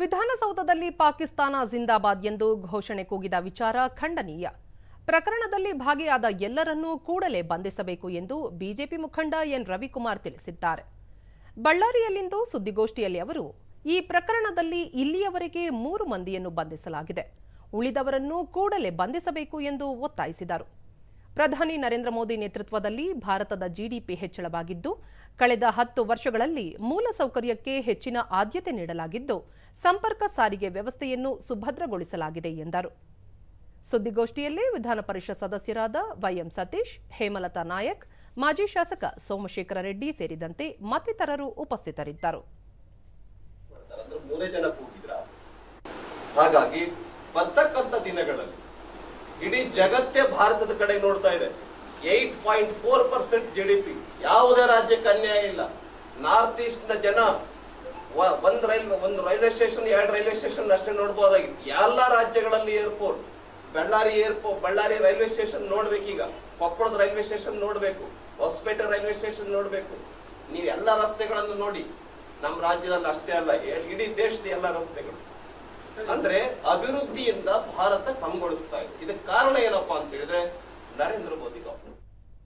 ವಿಧಾನಸೌಧದಲ್ಲಿ ಪಾಕಿಸ್ತಾನ ಜಿಂದಾಬಾದ್ ಎಂದು ಘೋಷಣೆ ಕೂಗಿದ ವಿಚಾರ ಖಂಡನೀಯ. ಪ್ರಕರಣದಲ್ಲಿ ಭಾಗಿಯಾದ ಎಲ್ಲರನ್ನೂ ಕೂಡಲೇ ಬಂಧಿಸಬೇಕು ಎಂದು ಬಿಜೆಪಿ ಮುಖಂಡ ಎನ್. ರವಿಕುಮಾರ್ ತಿಳಿಸಿದ್ದಾರೆ. ಬಳ್ಳಾರಿಯಲ್ಲಿಂದು ಸುದ್ದಿಗೋಷ್ಠಿಯಲ್ಲಿ ಅವರು, ಈ ಪ್ರಕರಣದಲ್ಲಿ ಇಲ್ಲಿಯವರೆಗೆ ಮೂರು ಮಂದಿಯನ್ನು ಬಂಧಿಸಲಾಗಿದೆ. ಉಳಿದವರನ್ನು ಕೂಡಲೇ ಬಂಧಿಸಬೇಕು ಎಂದು ಒತ್ತಾಯಿಸಿದರು. ಪ್ರಧಾನಿ ನರೇಂದ್ರ ಮೋದಿ ನೇತೃತ್ವದಲ್ಲಿ ಭಾರತದ ಜಿಡಿಪಿ ಹೆಚ್ಚಳವಾಗಿದ್ದು, ಕಳೆದ ಹತ್ತು ವರ್ಷಗಳಲ್ಲಿ ಮೂಲಸೌಕರ್ಯಕ್ಕೆ ಹೆಚ್ಚಿನ ಆದ್ಯತೆ ನೀಡಲಾಗಿದ್ದು, ಸಂಪರ್ಕ ಸಾರಿಗೆ ವ್ಯವಸ್ಥೆಯನ್ನು ಸುಭದ್ರಗೊಳಿಸಲಾಗಿದೆ ಎಂದರು. ಸುದ್ದಿಗೋಷ್ಠಿಯಲ್ಲಿ ವಿಧಾನ ಪರಿಷತ್ ಸದಸ್ಯರಾದ ವೈಎಂ ಸತೀಶ್, ಹೇಮಲತಾ ನಾಯಕ್, ಮಾಜಿ ಶಾಸಕ ಸೋಮಶೇಖರ ರೆಡ್ಡಿ ಸೇರಿದಂತೆ ಮತ್ತಿತರರು ಉಪಸ್ಥಿತರಿದ್ದರು. ಹಾಗಾಗಿ ಬರ್ತಕ್ಕಂಥ ದಿನಗಳಲ್ಲಿ ಇಡೀ ಜಗತ್ತೇ ಭಾರತದ ಕಡೆ ನೋಡ್ತಾ ಇದೆ. Eight point four percent G D P ಯಾವುದೇ ರಾಜ್ಯಕ್ಕೆ ಅನ್ಯಾಯ ಇಲ್ಲ. ನಾರ್ತ್ ಈಸ್ಟ್ನ ಜನ ಒಂದ್ ರೈಲ್, ಒಂದು ರೈಲ್ವೆ ಸ್ಟೇಷನ್, ಎರಡು ರೈಲ್ವೆ ಸ್ಟೇಷನ್ ಅಷ್ಟೇ ನೋಡಬಹುದಾಗಿತ್ತು ಎಲ್ಲ ರಾಜ್ಯಗಳಲ್ಲಿ airport, Ballari airport, Ballari railway station ನೋಡ್ಬೇಕೀಗ. ಕೊಪ್ಪಳದ ರೈಲ್ವೆ ಸ್ಟೇಷನ್ ನೋಡ್ಬೇಕು, ಹೊಸಪೇಟೆ ರೈಲ್ವೆ ಸ್ಟೇಷನ್ ನೋಡ್ಬೇಕು. ನೀವು ಎಲ್ಲ ರಸ್ತೆಗಳನ್ನು ನೋಡಿ, ನಮ್ಮ ರಾಜ್ಯದಲ್ಲಿ ಅಷ್ಟೇ ಅಲ್ಲ, ಇಡೀ ದೇಶದ ಎಲ್ಲ ರಸ್ತೆಗಳು. ಅಂದ್ರೆ ಅಭಿವೃದ್ಧಿಯಿಂದ ಭಾರತ ಕಂಗೊಳಿಸ್ತಾ ಇದೆ. ಇದಕ್ಕೆ ಕಾರಣ ಏನಪ್ಪಾ ಅಂತ ಹೇಳಿದ್ರೆ ನರೇಂದ್ರ ಮೋದಿ ಗೌರ್ಮೆಂಟ್